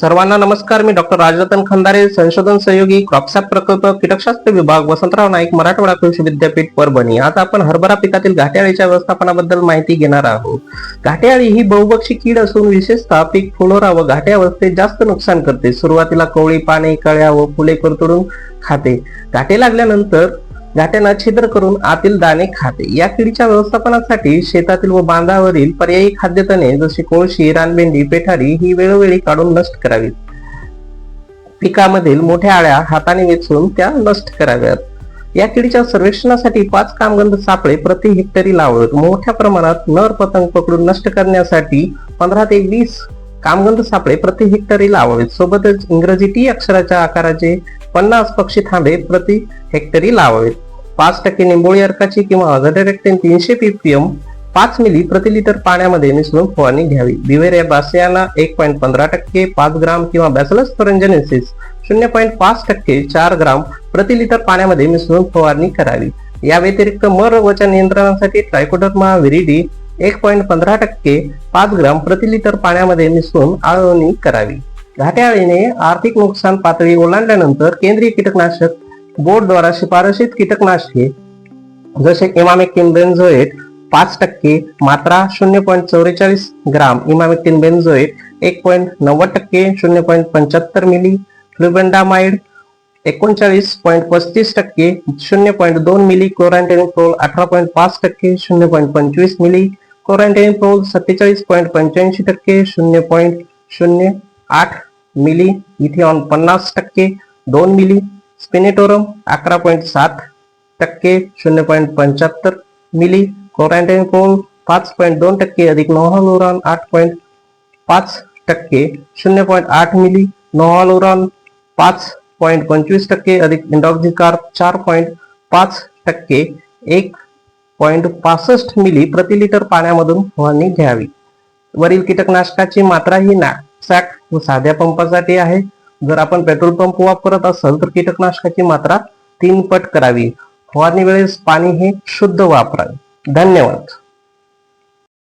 सर्वांना नमस्कार मी डॉक्टर राजरतन खंदारे संशोधन सहयोगी क्रॉपसॅप प्रकल्प कीटकशास्त्र विभाग वसंतराव नाईक मराठवाडा कृषी विद्यापीठ परभणी. आज आपण हरभरा पिकातील घाट्याळीच्या व्यवस्थापनाबद्दल माहिती घेणार आहोत. घाट्याळी ही बहुपक्षी कीड असून विशेषतः पीक फुलोरा व घाट्या अवस्थेत जास्त नुकसान करते. सुरुवातीला कोवळी पाने कळ्या व फुले करतडून खाते. घाटे लागल्यानंतर घाट्यांना छिद्र करून आतील दाणे खाते. या किडीच्या व्यवस्थापनासाठी शेतातील व बांधावरील पर्यायी खाद्यतणे जसे कोळशी रानभेंडी पेठारी ही वेळोवेळी काढून नष्ट करावीत. पिकामधील मोठ्या आळ्या हाताने वेचून त्या नष्ट कराव्यात. या किडीच्या सर्वेक्षणासाठी पाच कामगंध सापळे प्रति हेक्टरी लावत मोठ्या प्रमाणात नर पतंग पकडून नष्ट करण्यासाठी पंधरा ते वीस कामगंध सापळे प्रति हेक्टरी लावावेत. सोबतच इंग्रजी टी अक्षराच्या आकाराचे पन्नास पक्षी थांबे प्रति हेक्टरी लावावेत. पाच टक्के निंबोळी अर्काची किंवा अझाडेरेक्टिन तीनशे पीपीएम पाच मिली प्रति लिटर पाण्यामध्ये मिसळून फवारणी घ्यावी. बिवेरिया बासियाना एक पॉईंट पंधरा टक्के पाच ग्राम किंवा बॅसलस फरंजनेसिस शून्य पॉईंट पाच टक्के चार ग्राम प्रति लिटर पाण्यामध्ये मिसळून फवारणी करावी. या व्यतिरिक्त मर वचन नियंत्रणासाठी ट्रायकोडर्मा विरिडी एक पॉईंट पंधरा टक्के पाच ग्राम प्रति लिटर पाण्यामध्ये मिसळून आळवणी करावी. घाट्याळीने आर्थिक नुकसान पातळी ओलांडल्यानंतर केंद्रीय कीटकनाशक बोर्डद्वारा शिफारशीत कीटकनाशके जसे इमामेक्टिन बेन्झोएट पाच टक्के मात्रा शून्य पॉईंट चौवेचाळीस ग्राम इमामेक्टिन बेन्झोएट एक पॉईंट नव्वद टक्के शून्य पॉईंट पंच्याहत्तर मिली फ्लुबेंडामाइड एकोणचाळीस पॉईंट पस्तीस टक्के शून्य पॉईंट दोन मिली क्लोरॅन्टेनिक्रोल अठरा पॉईंट पाच टक्के शून्य पॉईंट पंचवीस मिली क्लोरॅन्टेनिप्रोल सत्तेचाळीस पॉईंट पंच्याऐंशी टक्के, शून्य पॉईंट शून्य आठ मिली. इथिऑन पन्नास टक्के, दोन मिली. स्पिनेटोरम अकरा पॉईंट सात टक्के, शून्य पॉईंट पंच्याहत्तर मिली. क्लोरॅन्टेनिप्रोल पाच पॉईंट दोन टक्के, अधिक नोहालुरॉन आठ पॉईंट पाच टक्के, शून्य पॉईंट आठ मिली. नोहालुरॉन पाच पॉईंट पंचवीस टक्के, अधिक इंडॉक्झिकार चार पॉईंट पाच टक्के, एक पॉईंट पासष्ट मिली प्रति लिटर पाण्यामधून फवारणी घ्यावी. वरील कीटकनाशकाची मात्रा ही नॅपसॅक व साध्या पंपासाठी आहे. जर आपण पेट्रोल पंप वापरत असाल तर कीटकनाशकाची मात्रा तीन पट करावी. फवारणी वेळेस पाणी हे शुद्ध वापरावे. धन्यवाद.